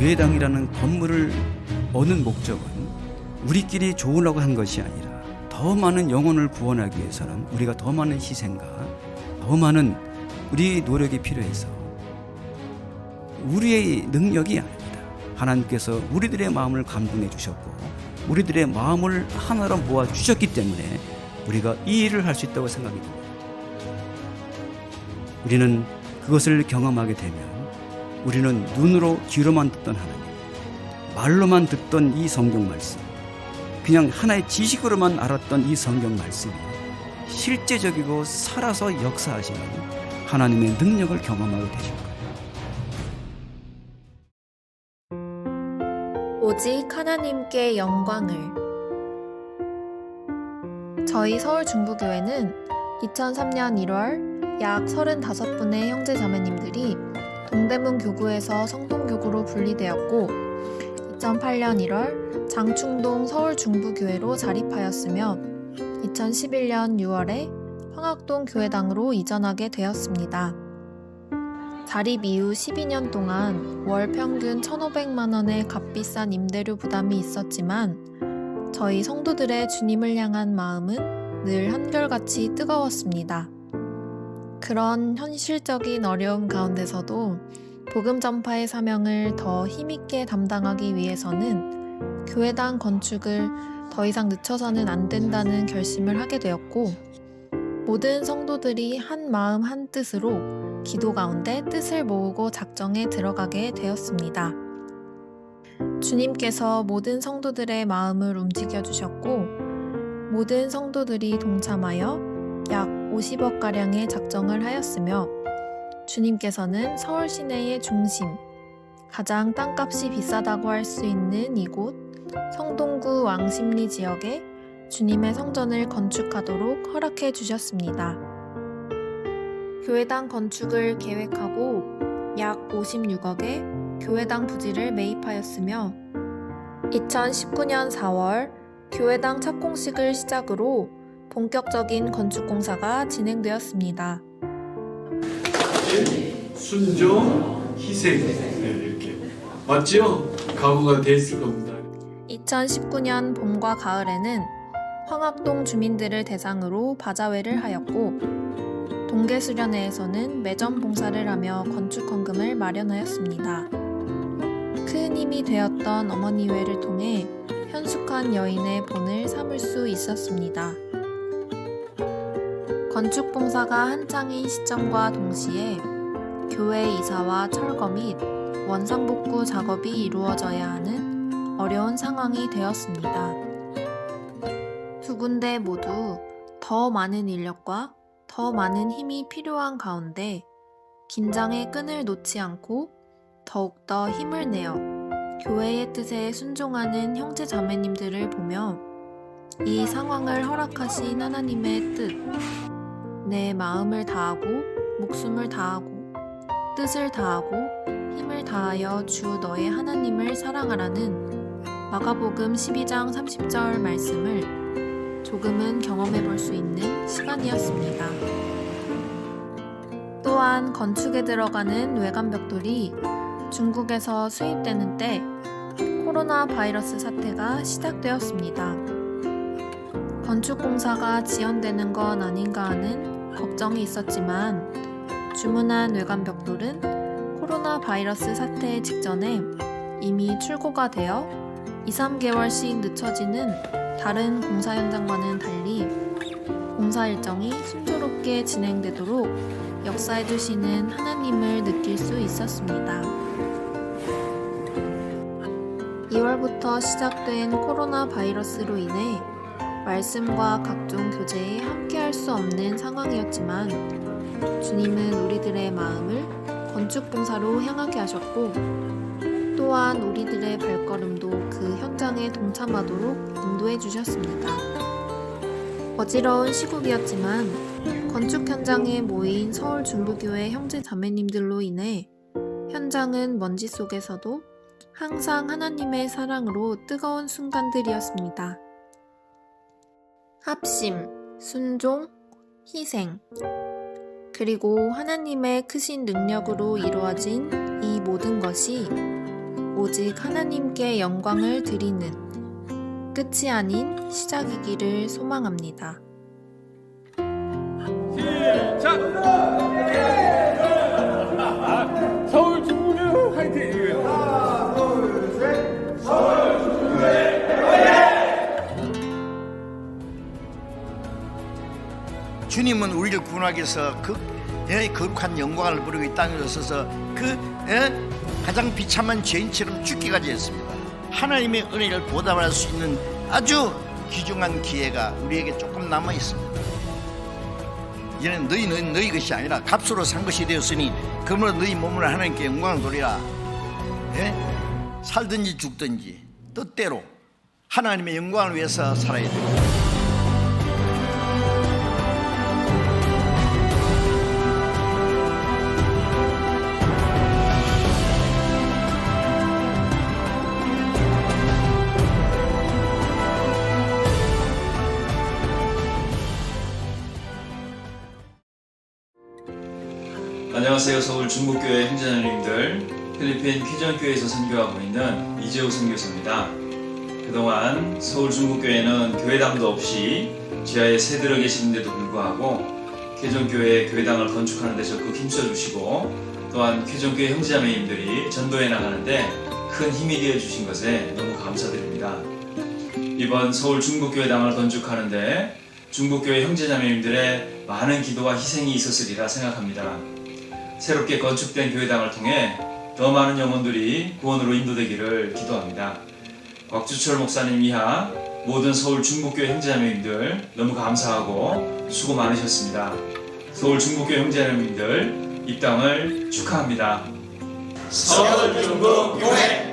교회당이라는 건물을 얻는 목적은 우리끼리 좋으려고 한 것이 아니라 더 많은 영혼을 구원하기 위해서는 우리가 더 많은 희생과 더 많은 우리 노력이 필요해서 우리의 능력이 아닙니다. 하나님께서 우리들의 마음을 감동해 주셨고 우리들의 마음을 하나로 모아 주셨기 때문에 우리가 이 일을 할 수 있다고 생각이 듭니다. 우리는 그것을 경험하게 되면 우리는 눈으로 귀로만 듣던 하나님, 말로만 듣던 이 성경 말씀, 그냥 하나의 지식으로만 알았던 이 성경 말씀이 실제적이고 살아서 역사하시는 하나님의 능력을 경험하게 되실 거예요. 오직 하나님께 영광을. 저희 서울 중부교회는 2003년 1월 약 35분의 형제 자매님들이 동대문 교구에서 성동교구로 분리되었고 2008년 1월 장충동 서울 중부교회로 자립하였으며 2011년 6월에 황학동 교회당으로 이전하게 되었습니다. 자립 이후 12년 동안 월 평균 1,500만 원의 값비싼 임대료 부담이 있었지만 저희 성도들의 주님을 향한 마음은 늘 한결같이 뜨거웠습니다. 그런 현실적인 어려움 가운데서도 복음 전파의 사명을 더 힘있게 담당하기 위해서는 교회당 건축을 더 이상 늦춰서는 안 된다는 결심을 하게 되었고 모든 성도들이 한 마음 한 뜻으로 기도 가운데 뜻을 모으고 작정에 들어가게 되었습니다. 주님께서 모든 성도들의 마음을 움직여 주셨고, 모든 성도들이 동참하여 약 50억 가량의 작정을 하였으며, 주님께서는 서울 시내의 중심, 가장 땅값이 비싸다고 할 수 있는 이곳 성동구 왕십리 지역에 주님의 성전을 건축하도록 허락해 주셨습니다. 교회당 건축을 계획하고 약 56억의 교회당 부지를 매입하였으며 2019년 4월 교회당 착공식을 시작으로 본격적인 건축 공사가 진행되었습니다. 순종, 희생 네, 이렇게 맞죠? 각오가 돼 있을 겁니다. 2019년 봄과 가을에는 황학동 주민들을 대상으로 바자회를 하였고 동계수련회에서는 매점 봉사를 하며 건축 헌금을 마련하였습니다. 큰 힘이 되었던 어머니회를 통해 현숙한 여인의 본을 삼을 수 있었습니다. 건축 봉사가 한창인 시점과 동시에 교회 이사와 철거 및 원상복구 작업이 이루어져야 하는 어려운 상황이 되었습니다. 두 군데 모두 더 많은 인력과 더 많은 힘이 필요한 가운데 긴장의 끈을 놓지 않고 더욱더 힘을 내어 교회의 뜻에 순종하는 형제 자매님들을 보며 이 상황을 허락하신 하나님의 뜻, 내 마음을 다하고 목숨을 다하고 뜻을 다하고 힘을 다하여 주 너의 하나님을 사랑하라는 마가복음 12장 30절 말씀을 조금은 경험해 볼 수 있는 시간이었습니다. 또한 건축에 들어가는 외관 벽돌이 중국에서 수입되는 때 코로나 바이러스 사태가 시작되었습니다. 건축 공사가 지연되는 건 아닌가 하는 걱정이 있었지만 주문한 외관벽돌은 코로나 바이러스 사태 직전에 이미 출고가 되어 2, 3개월씩 늦춰지는 다른 공사 현장과는 달리 공사 일정이 순조롭게 진행되도록 역사해 주시는 하나님을 느낄 수 있었습니다. 2월부터 시작된 코로나 바이러스로 인해 말씀과 각종 교제에 함께할 수 없는 상황이었지만 주님은 우리들의 마음을 건축 봉사로 향하게 하셨고 또한 우리들의 발걸음도 그 현장에 동참하도록 인도해 주셨습니다. 어지러운 시국이었지만 건축 현장에 모인 서울 중부교회 형제 자매님들로 인해 현장은 먼지 속에서도 항상 하나님의 사랑으로 뜨거운 순간들이었습니다. 합심, 순종, 희생, 그리고 하나님의 크신 능력으로 이루어진 이 모든 것이 오직 하나님께 영광을 드리는 끝이 아닌 시작이기를 소망합니다. 서울 주님은 우리를 구원하기 위해서 그 예, 거룩한 영광을 부르고 이 땅에 오셔서 그 예, 가장 비참한 죄인처럼 죽기까지 했습니다. 하나님의 은혜를 보답할 수 있는 아주 귀중한 기회가 우리에게 조금 남아 있습니다. 이제는 너희 너희 너희 것이 아니라 값으로 산 것이 되었으니 그러므로 너희 몸을 하나님께 영광을 돌리라. 예? 살든지 죽든지 뜻대로 하나님의 영광을 위해서 살아야 됩니다. 안녕하세요. 서울 중국교회 형제자매님들 필리핀 퀴전교회에서 선교하고 있는 이재우 선교사입니다. 그동안 서울 중국교회는 교회당도 없이 지하에 새들어 계시는데도 불구하고 퀴전교회 교회당을 건축하는 데 적극 힘써주시고 또한 퀴전교회 형제자매님들이 전도해 나가는데 큰 힘이 되어 주신 것에 너무 감사드립니다. 이번 서울 중국교회당을 건축하는데 중국교회 형제자매님들의 많은 기도와 희생이 있었으리라 생각합니다. 새롭게 건축된 교회당을 통해 더 많은 영혼들이 구원으로 인도되기를 기도합니다. 곽주철 목사님 이하 모든 서울 중국교회 형제자매님들 너무 감사하고 수고 많으셨습니다. 서울 중국교회 형제자매님들 입당을 축하합니다. 서울 중국교회